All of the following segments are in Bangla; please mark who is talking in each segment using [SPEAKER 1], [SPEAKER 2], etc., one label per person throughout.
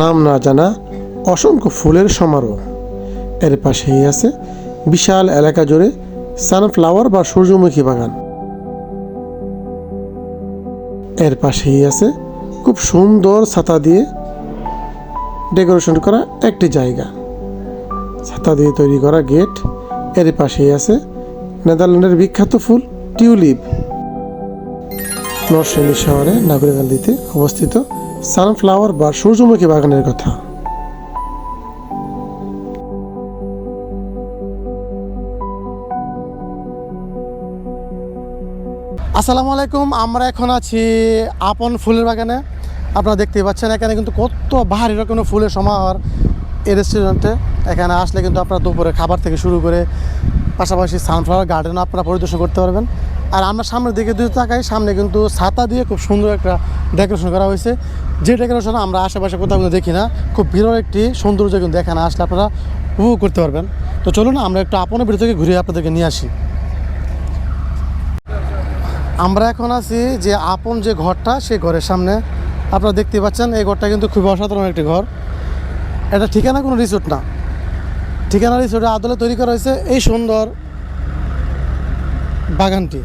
[SPEAKER 1] নাম না জানা অসংখ্য ফুলের সমারোহ। এর পাশেই আছে বিশাল এলাকা জুড়ে সানফ্লাওয়ার বা সূর্যমুখী বাগান। এর পাশেই আছে খুব সুন্দর ছাতা দিয়ে ডেকোরেশন করা একটি জায়গা। ছাতা দিয়ে তৈরি করা গেট, এর পাশেই আছে নেদারল্যান্ডের বিখ্যাত ফুল টিউলিপ। নরসিংদী শহরে নাগরিকান্দিতে অবস্থিত সানফ্লাওয়ার বা সূর্যমুখী বাগানের কথা। আসসালামু আলাইকুম, আমরা এখন আছি আপন ফুলের বাগানে। আপনারা দেখতেই পাচ্ছেন, এখানে কিন্তু কত বাহারি রকমের ফুলের সমাহার এই রেস্টুরেন্টে এখানে আসলে কিন্তু আপনারা দুপুরে খাবার থেকে শুরু করে পাশাপাশি সানফ্লাওয়ার গার্ডেন আপনারা পরিদর্শন করতে পারবেন। আর আমরা সামনের দিকে যদি তাকাই, সামনে কিন্তু ছাতা দিয়ে খুব সুন্দর একটা ডেকোরেশন করা হয়েছে। যে ডেকোরেশন আমরা আশেপাশে কোথাও কিন্তু দেখি না, খুব বিরল একটি সৌন্দর্য কিন্তু এখানে আসলে আপনারা উপভোগ করতে পারবেন। তো চলুন, আমরা একটু আপনের ভিতর থেকে ঘুরে আপনাদেরকে নিয়ে আসি। আমরা এখন আছি যে আপন যে ঘরটা, সেই ঘরের সামনে। আপনারা দেখতে পাচ্ছেন, এই ঘরটা কিন্তু খুবই অসাধারণ একটি ঘর। এটা ঠিকানা কোনো রিসোর্ট না। ঠিকানা রিসোর্টের আদলে তৈরি করা হয়েছে এই সুন্দর বাগানটি।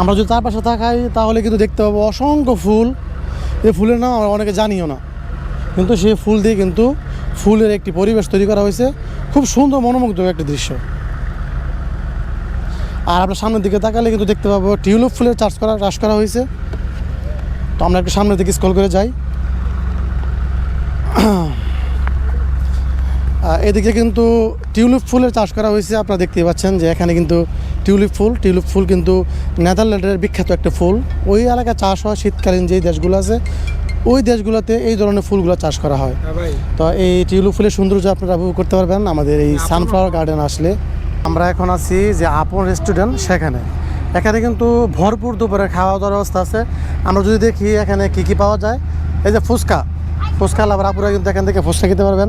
[SPEAKER 1] আমরা যদি তার পাশে থাকাই তাহলে কিন্তু দেখতে পাবো অসংখ্য ফুল। এই ফুলের নাম আমরা অনেকে জানিও না। কিন্তু সেই ফুল দিয়ে কিন্তু ফুলের একটি পরিবেশ তৈরি করা হয়েছে। খুব সুন্দর মনোমুগ্ধ একটি দৃশ্য। আর আমরা সামনের দিকে তাকালে কিন্তু দেখতে পাবো টিউলিপ ফুলের চাষ করা চাষ করা হয়েছে। তো আমরা একটু সামনের দিকে স্কল করে যাই। এদিকে কিন্তু টিউলিপ ফুলের চাষ করা হয়েছে। আপনারা দেখতেই পাচ্ছেন যে এখানে কিন্তু টিউলিপ ফুল টিউলিপ ফুল কিন্তু নেদারল্যান্ডের বিখ্যাত একটা ফুল। ওই এলাকায় চাষ হয় শীতকালীন যেই দেশগুলো আছে ওই দেশগুলোতে এই ধরনের ফুলগুলো চাষ করা হয়। তো এই টিউলিপ ফুলের সৌন্দর্য আপনারা উপভোগ করতে পারবেন আমাদের এই সানফ্লাওয়ার গার্ডেন আসলে। আমরা এখন আছি যে আপন রেস্টুরেন্ট সেখানে। এখানে কিন্তু ভরপুর দুপুরে খাওয়া দাওয়ার ব্যবস্থা আছে। আমরা যদি দেখি এখানে কি কি পাওয়া যায় এই যে ফুচকা। ফুচকা লাভার আপুরা কিন্তু এখান থেকে ফুচকা খেতে পারবেন।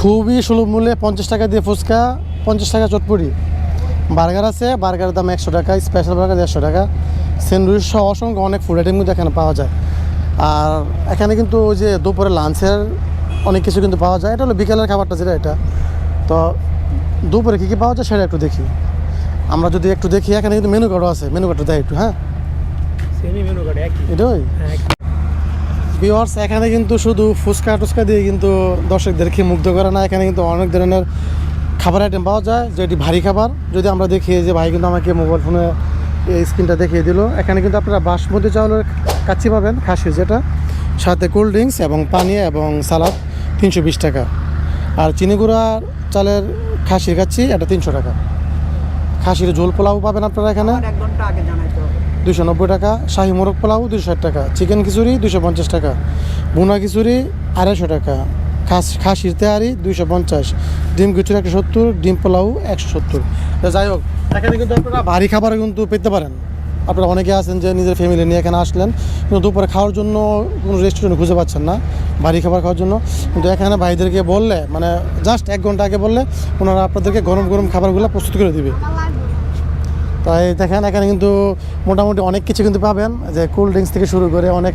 [SPEAKER 1] খুবই সুলভ মূল্যে পঞ্চাশ টাকা দিয়ে ফুচকা পঞ্চাশ টাকা চটপুরি বার্গার আছে বার্গারের দাম একশো টাকা স্পেশাল বার্গার দেড়শো টাকা। স্যান্ডউইচ সহ অসংখ্য অনেক ফুড আইটেম কিন্তু এখানে পাওয়া যায়। আর এখানে কিন্তু ওই যে দুপুরে লাঞ্চের অনেক কিছু কিন্তু পাওয়া যায়। এটা হলো বিকেলের খাবারটা যেটা এটা। তো দুপুরে কী কী পাওয়া যায় সেটা একটু দেখি। আমরা যদি একটু দেখি এখানে কিন্তু মেনু কার্ডও আছে। মেনু কার্ডটা দেয় একটু হ্যাঁ? এটাই ভিওয়ার্স এখানে কিন্তু শুধু ফুচকা টুচকা দিয়ে কিন্তু দর্শকদেরকে মুগ্ধ করে না। এখানে কিন্তু অনেক ধরনের খাবার আইটেম পাওয়া যায় যে এটি ভারী খাবার। যদি আমরা দেখি যে ভাই কিন্তু আমাকে মোবাইল ফোনে এই স্ক্রিনটা দেখিয়ে দিল এখানে কিন্তু আপনারা বাসমতি চাউলের কাচ্চি পাবেন খাসি যেটা সাথে কোল্ড ড্রিঙ্কস এবং পানি এবং সালাদ তিনশো বিশ টাকা। আর চিনি গুঁড়া চালের খাসির কাচ্চি এটা তিনশো টাকা। খাসির ঝোল পোলাও পাবেন আপনারা এখানে। দুশো নব্বই টাকা শাহি মোরগ পোলাও দুশো ষাট টাকা চিকেন খিচুড়ি দুশো পঞ্চাশ টাকা ভুনা খিচুড়ি আড়াইশো টাকা খাসির তেহারি দুইশো পঞ্চাশ, ডিম খিচুড়ি একশো সত্তর, ডিম পোলাও একশো সত্তর। যাই হোক, এখানে কিন্তু আপনারা ভারী খাবার কিন্তু পেতে পারেন। আপনারা অনেকে আছেন যে নিজের ফ্যামিলি নিয়ে এখানে আসলেন, কিন্তু দুপুরে খাওয়ার জন্য কোনো রেস্টুরেন্ট খুঁজে পাচ্ছেন না, ভারী খাবার খাওয়ার জন্য। কিন্তু এখানে ভাইদেরকে বললে মানে জাস্ট এক ঘণ্টা আগে বললে, ওনারা আপনাদেরকে গরম গরম খাবারগুলো প্রস্তুত করে দিবে। তাই দেখেন, এখানে কিন্তু মোটামুটি অনেক কিছু কিন্তু পাবেন, যে কোল্ড ড্রিঙ্কস থেকে শুরু করে অনেক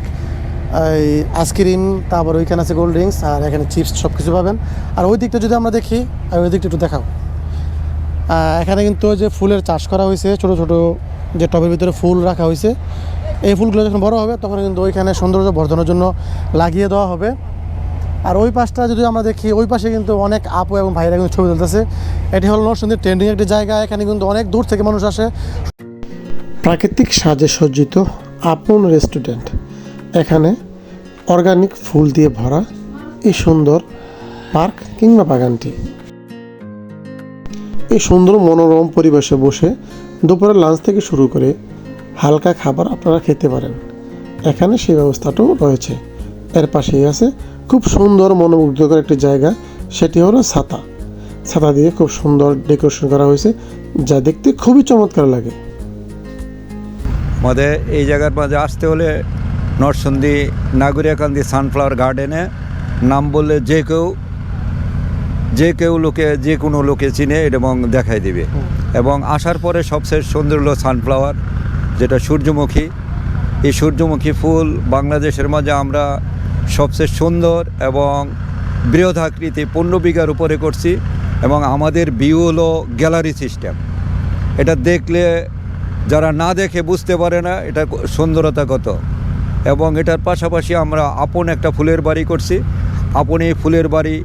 [SPEAKER 1] এই আইসক্রিম তারপর ওইখানে আছে কোল্ড ড্রিঙ্কস আর এখানে চিপস সব কিছু পাবেন। আর ওই দিকটা যদি আমরা দেখি, আর ওই দিকটা একটু দেখাও। এখানে কিন্তু যে ফুলের চাষ করা হয়েছে, ছোট ছোট যে টবের ভিতরে ফুল রাখা হয়েছে। এই ফুলগুলো যখন বড় হবে, তখন কিন্তু ওইখানে সৌন্দর্য বর্ধনের জন্য লাগিয়ে দেওয়া হবে। আর ওই পাশটা যদি আমরা দেখি, ওই পাশে কিন্তু অনেক আপু এবং ভাইরা কিন্তু ছবি তুলতেছে। এটি হলো নরসিংদীর ট্রেন্ডিং একটি জায়গা, এখানে কিন্তু অনেক দূর থেকে মানুষ আসে। প্রাকৃতিক সাজে সজ্জিত আপন রেস্টুরেন্ট এখানে অর্গানিক ফুল দিয়ে ভরা এই সুন্দর পার্ক কিংবা বাগানটি। এই সুন্দর মনোরম পরিবেশে বসে দুপুরের লাঞ্চ থেকে শুরু করে হালকা খাবার আপনারা খেতে পারেন। এখানে সেই ব্যবস্থাটাও রয়েছে। এর পাশেই আছে খুব সুন্দর মনোমুগ্ধকর একটি জায়গা, সেটি হলো ছাতা। ছাতা দিয়ে খুব সুন্দর ডেকোরেশন করা হয়েছে, যা দেখতে খুবই চমৎকার লাগে।
[SPEAKER 2] আমাদের এই জায়গার মাঝে আসতে হলে নরসন্দী নাগরিয়াকান্দি সানফ্লাওয়ার গার্ডেনে নাম বললে যে কেউ যে কেউ লোকে, যে কোনো লোকে চিনে এবং দেখাই দিবে। এবং আসার পরে সবচেয়ে সুন্দর হলো সানফ্লাওয়ার, যেটা সূর্যমুখী। এই সূর্যমুখী ফুল বাংলাদেশের মাঝে আমরা সবচেয়ে সুন্দর এবং বৃহদাকৃতি পনেরো বিঘার উপরে করছি এবং আমাদের বিউ হলো গ্যালারি সিস্টেম এটা দেখলে যারা না দেখে বুঝতে পারে না এটা সুন্দরতা কত। এবং এটার পাশাপাশি আমরা আপন একটা ফুলের বাড়ি করছি। আপন এই ফুলের বাড়ি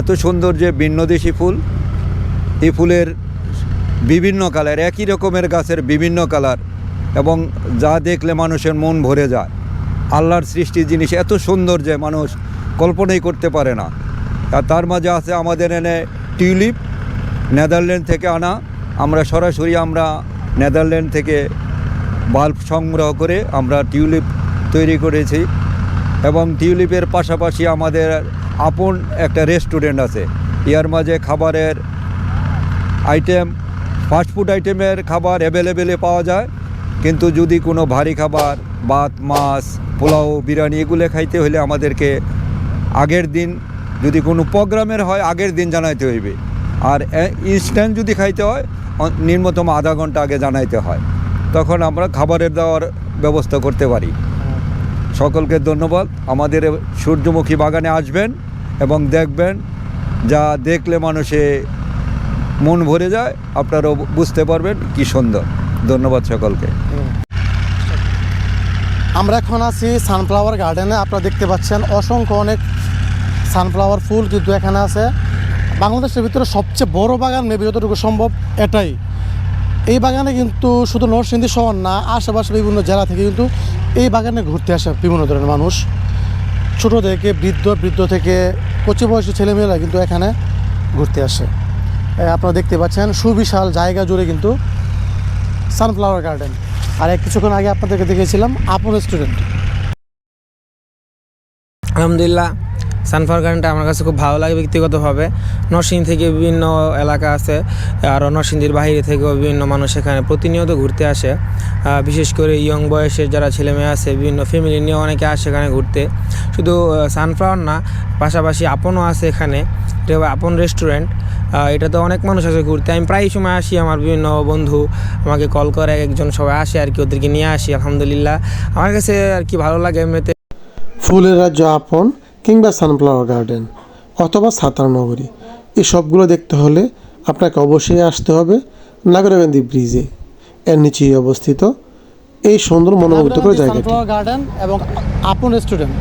[SPEAKER 2] এত সুন্দর যে ভিন্নদেশি ফুল, এই ফুলের বিভিন্ন কালার, একই রকমের গাছের বিভিন্ন কালার এবং যা দেখলে মানুষের মন ভরে যায়। আল্লাহর সৃষ্টি জিনিস এত সুন্দর যে মানুষ কল্পনাই করতে পারে না। আর তার মাঝে আছে আমাদের এনে টিউলিপ, নেদারল্যান্ড থেকে আনা। আমরা সরাসরি আমরা নেদারল্যান্ড থেকে বাল্ব সংগ্রহ করে আমরা টিউলিপ তৈরি করেছি এবং টিউলিপের পাশাপাশি আমাদের আপন একটা রেস্টুরেন্ট আছে। ইয়ার মাঝে খাবারের আইটেম ফাস্টফুড আইটেমের খাবার অ্যাভেলেবেলে পাওয়া যায়। কিন্তু যদি কোনো ভারী খাবার, ভাত, মাছ, পোলাও, বিরিয়ানি এগুলো খাইতে হলে আমাদেরকে আগের দিন যদি কোনো প্রোগ্রামের হয়, আগের দিন জানাইতে হইবে। আর ইনস্ট্যান্ট যদি খাইতে হয় নিম্নতম আধা ঘণ্টা আগে জানাইতে হয়। তখন আমরা খাবারের দেওয়ার ব্যবস্থা করতে পারি। সকলকে ধন্যবাদ। আমাদের সূর্যমুখী বাগানে আসবেন এবং দেখবেন, যা দেখলে মানুষে মন ভরে যায় আপনারাও বুঝতে পারবেন কি সুন্দর। ধন্যবাদ সকলকে।
[SPEAKER 1] আমরা এখন আছি সানফ্লাওয়ার গার্ডেনে, আপনারা দেখতে পাচ্ছেন অসংখ্য অনেক সানফ্লাওয়ার ফুল কিন্তু এখানে আছে। বাংলাদেশের ভিতরে সবচেয়ে বড় বাগান মেবি যতটুকু সম্ভব, এটাই। এই বাগানে কিন্তু শুধু নরসিংদী শহর না আশেপাশে বিভিন্ন জেলা থেকে কিন্তু এই বাগানে ঘুরতে আসে বিভিন্ন ধরনের মানুষ। ছোট থেকে বৃদ্ধ বৃদ্ধ থেকে কচি বয়সী ছেলেমেয়েরা কিন্তু এখানে ঘুরতে আসে। আপনারা দেখতে পাচ্ছেন সুবিশাল জায়গা জুড়ে কিন্তু সানফ্লাওয়ার গার্ডেন আর কিছুক্ষণ আগে আপনাদেরকে দেখেছিলাম আপন রেস্টুরেন্ট
[SPEAKER 3] আলহামদুলিল্লাহ। সানফ্লাওয়ার গার্ডেনটা আমার কাছে খুব ভালো লাগে ব্যক্তিগতভাবে। নরসিংদী থেকে বিভিন্ন এলাকা আছে, আর নরসিংদীর বাইরে থেকেও বিভিন্ন মানুষ এখানে প্রতিনিয়ত ঘুরতে আসে। বিশেষ করে ইয়ং বয়সের যারা ছেলেমেয়ে আছে, বিভিন্ন ফ্যামিলি নিয়ে অনেকে আসে এখানে ঘুরতে। শুধু সানফ্লাওয়ার না, পাশাপাশি আপনও আছে এখানে। এটা আপন রেস্টুরেন্ট। এটাতে অনেক মানুষ আসে ঘুরতে। আমি প্রায় সময় আসি, আমার বিভিন্ন বন্ধু আমাকে কল করে, একজন সবাই আসে আর কি, ওদেরকে নিয়ে আসি, আলহামদুলিল্লাহ। আমার কাছে আর কি ভালো লাগে এমনিতে।
[SPEAKER 1] ফুলের রাজ্য আপন। কিংবা সানফ্লাওয়ার গার্ডেন অথবা সাতার নগরী এই সবগুলো দেখতে হলে আপনাকে অবশ্যই আসতে হবে নাগরাকান্দি ব্রিজে এর নিচেই অবস্থিত এই সুন্দর মনোমুগ্ধকর জায়গাটি। সানফ্লাওয়ার গার্ডেন এবং আপন রেস্টুরেন্ট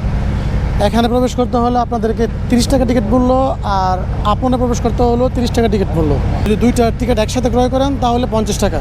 [SPEAKER 1] এখানে প্রবেশ করতে হলে আপনাদেরকে তিরিশ টাকা টিকিট মূল্য আর আপনে প্রবেশ করতে হলো তিরিশ টাকা টিকিট মূল্য যদি দুইটা টিকিট একসাথে ক্রয় করেন তাহলে পঞ্চাশ টাকা।